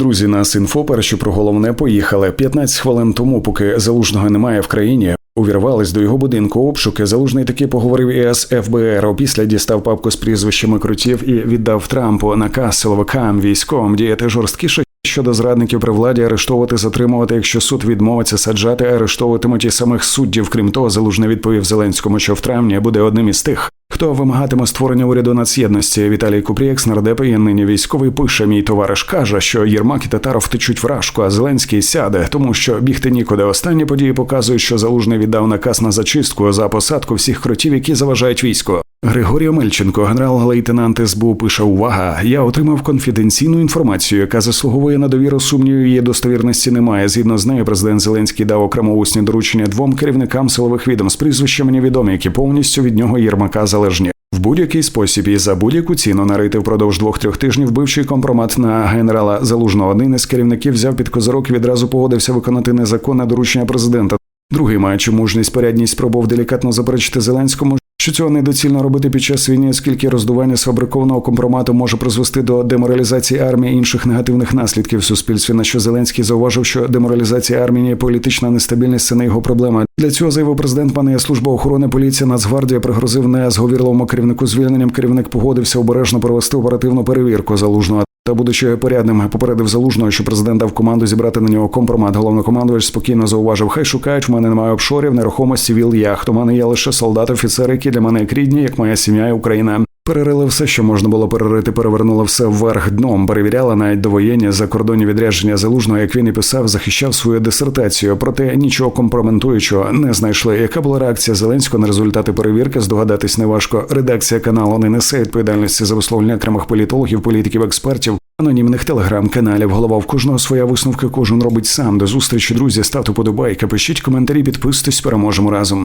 Друзі, нас інфо перші про головне поїхали. 15 хвилин тому, поки залужного немає в країні. Увірвались до його будинку обшуки. Залужний таки поговорив із ФБР. Опісля дістав папку з прізвищами крутів і віддав Трампу наказ силовикам військовим діяти жорсткіше щодо зрадників при владі, арештовувати, затримувати. Якщо суд відмовиться саджати, арештовуватимуть і самих суддів. Крім того, залужний відповів Зеленському, що в травні буде одним із тих. Хто вимагатиме створення уряду нацєдності? Віталій Купрієкс, нардеп і нині військовий пише. Мій товариш каже, що Єрмак і Татаров втечуть вражку, а Зеленський сяде, тому що бігти нікуди. Останні події показують, що залужний віддав наказ на зачистку за посадку всіх кротів, які заважають війську. Григорій Омельченко, генерал-лейтенант СБУ, пише увага. Я отримав конфіденційну інформацію, яка заслуговує на довіру сумнівів. Її достовірності немає. Згідно з нею, президент Зеленський дав окремо усні доручення двом керівникам силових відомств, прізвища мені відомі, які повністю від нього Єрмака залежні. В будь-який спосіб і за будь-яку ціну нарити впродовж двох-трьох тижнів бивший компромат на генерала Залужного. Один із керівників взяв під козирок і відразу погодився виконати незаконне доручення президента. Другий, маючи мужність порядність, спробував делікатно заперечити Зеленському, що цього недоцільно робити під час війни, оскільки роздування сфабрикованого компромату може призвести до деморалізації армії і інших негативних наслідків в суспільстві. На що Зеленський зауважив, що деморалізація армії і політична нестабільність це не його проблема. Для цього заявив президент. Пане служба охорони поліція Нацгвардія пригрозив незговірливому керівнику звільненням. Керівник погодився обережно провести оперативну перевірку залужного. Та, будучи порядним, попередив залужного, що президент дав команду зібрати на нього компромат. Головнокомандувач спокійно зауважив, хай шукають. В мене немає обшорів, нерухомості, віл яхт. У мене є лише солдати, офіцери, які для мене як рідні, як моя сім'я і Україна. Перерили все, що можна було перерити, перевернули все вверх дном. Перевіряли навіть довоєнні закордонні відрядження залужного, як він і писав, захищав свою дисертацію. Проте нічого компрометуючого не знайшли. Яка була реакція Зеленського на результати перевірки? Здогадатись неважко. Редакція каналу не несе відповідальності за висловлення окремих політологів, політиків, експертів. Анонімних телеграм-каналів, голова в кожного своя висновка, кожен робить сам. До зустрічі, друзі, ставте подобайки, пишіть коментарі, підписуйтесь, переможемо разом.